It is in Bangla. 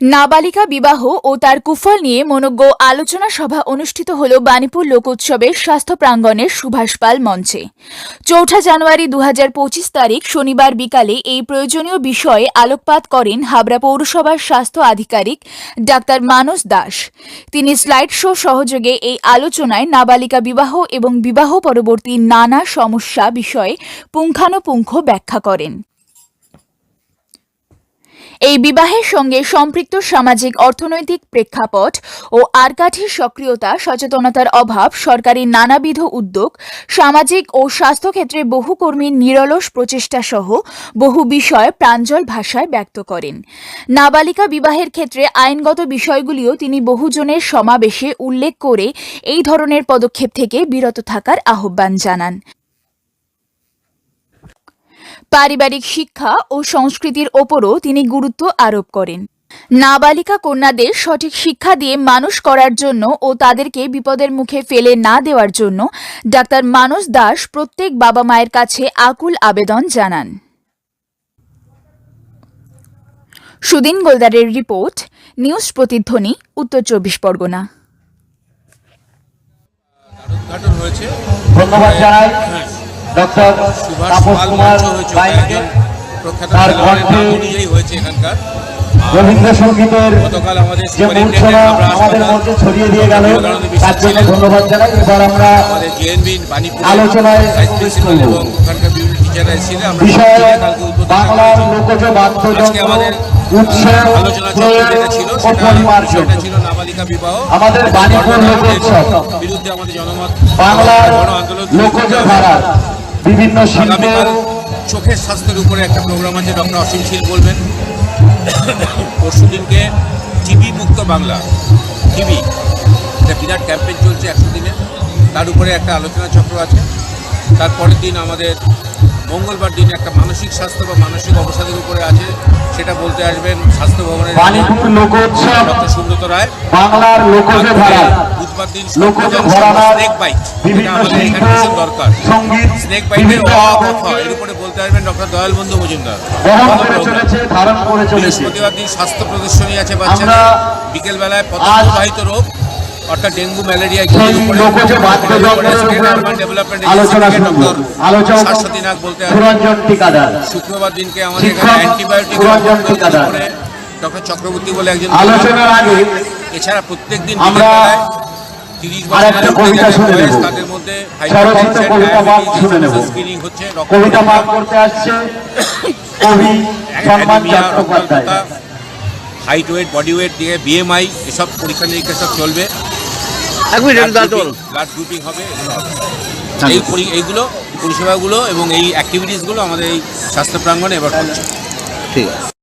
নাবালিকা বিবাহ ও তার কুফল নিয়ে মনোজ্ঞ আলোচনা সভা অনুষ্ঠিত হল বাণীপুর লোকোৎসবের স্বাস্থ্য প্রাঙ্গণের সুভাষপাল মঞ্চে। চৌঠা জানুয়ারি দু হাজার পঁচিশ তারিখ শনিবার বিকালে এই প্রয়োজনীয় বিষয়ে আলোকপাত করেন হাবড়া পৌরসভার স্বাস্থ্য আধিকারিক ডাক্তার মানস দাস। তিনি স্লাইড শো সহযোগে এই আলোচনায় নাবালিকা বিবাহ এবং বিবাহ পরবর্তী নানা সমস্যা বিষয়ে পুঙ্খানুপুঙ্খ ব্যাখ্যা করেন। এই বিবাহের সঙ্গে সম্পৃক্ত সামাজিক, অর্থনৈতিক প্রেক্ষাপট ও আরকাঠির সক্রিয়তা, সচেতনতার অভাব, সরকারি নানাবিধ উদ্যোগ, সামাজিক ও স্বাস্থ্যক্ষেত্রে বহু কর্মীর নিরলস প্রচেষ্টা সহ বহু বিষয় প্রাঞ্জল ভাষায় ব্যক্ত করেন। নাবালিকা বিবাহের ক্ষেত্রে আইনগত বিষয়গুলিও তিনি বহুজনের সমাবেশে উল্লেখ করে এই ধরনের পদক্ষেপ থেকে বিরত থাকার আহ্বান জানান। পারিবারিক শিক্ষা ও সংস্কৃতির ওপরও তিনি গুরুত্ব আরোপ করেন। নাবালিকা কন্যাদের সঠিক শিক্ষা দিয়ে মানুষ করার জন্য ও তাদেরকে বিপদের মুখে ফেলে না দেওয়ার জন্য ডাক্তার মানস দাস প্রত্যেক বাবা মায়ের কাছে আকুল আবেদন জানান। সুদিন গোলদারের রিপোর্ট নিউজ প্রতিধ্বনি উত্তর চব্বিশ পরগনা। উদ্ঘাটন হয়েছে ধন্যবাদ জানাই। ডক্টর তাপস কুমার প্রখ্যাত তার অনুযায়ী রবীন্দ্রসঙ্গীতের যে মূর্ছনা আমাদের মধ্যে ছড়িয়ে দিয়ে গেল তার জন্য ধন্যবাদ জানাই। এবার আমরা আলোচনায় বিষয় বাংলার লোকজ বাদ্যযন্ত্র উৎসব ও আমাদের বাণীপুর লোকোৎসব বাংলার ধারার বিভিন্ন আগামীকাল চোখের স্বাস্থ্যের উপরে একটা প্রোগ্রাম আছে ডক্টর অসীম শীল বলবেন। পরশু দিনকে টিবি মুক্ত বাংলা টিবি একটা বিরাট ক্যাম্পেইন চলছে একশো দিনে। তার উপরে একটা আলোচনা চক্র আছে। তারপরের দিন আমাদের মঙ্গলবার দিন একটা মানসিক স্বাস্থ্য বা মানসিক অবসাদের উপরে আছে সেটা বলতে আসবেন স্বাস্থ্য ভবনের ডক্টর সুব্রত রায়। বাংলার লোকজ দিন স্নেক বাইট। বিভিন্ন আমাদের এখানে দরকার। স্নেক বাইটের বিভিন্ন কথা এর উপরে বলতে আসবেন ডক্টর দয়াল মজুমদার। বহন ভালো করে program। চলেছে ধারণ করে চলেছে। বৃহস্পতিবার দিন স্বাস্থ্য প্রদর্শনী আছে বাচ্চাদের। আমরা বিকেলবেলায় পতঙ্গবাহিত রোগ অর্থাৎ ডেঙ্গু ম্যালেরিয়া শুক্রবার দিনকে আমাদের এখানে অ্যান্টিবায়োটিক ডক্টর চক্রবর্তী বলে একজন আলোচনার আগে এছাড়া প্রত্যেক দিন আমরা আরেকটা কবিতা শুনে নেব। তাদের কবিতা পাঠ শুনে নেব। স্ক্রিনিং হচ্ছে রক্ত কবিতা পাঠ করতে আসছে কবি সম্মান Chattopadhyay. Height weight body weight দিয়ে বিএমআই এসব পরীক্ষা নিরীক্ষা সব চলবে। ব্লাড গ্রুপিং হবে এই এইগুলো পরিষেবাগুলো এবং এই অ্যাক্টিভিটিসগুলো আমাদের এই স্বাস্থ্য প্রাঙ্গণে এবার হচ্ছে ঠিক আছে।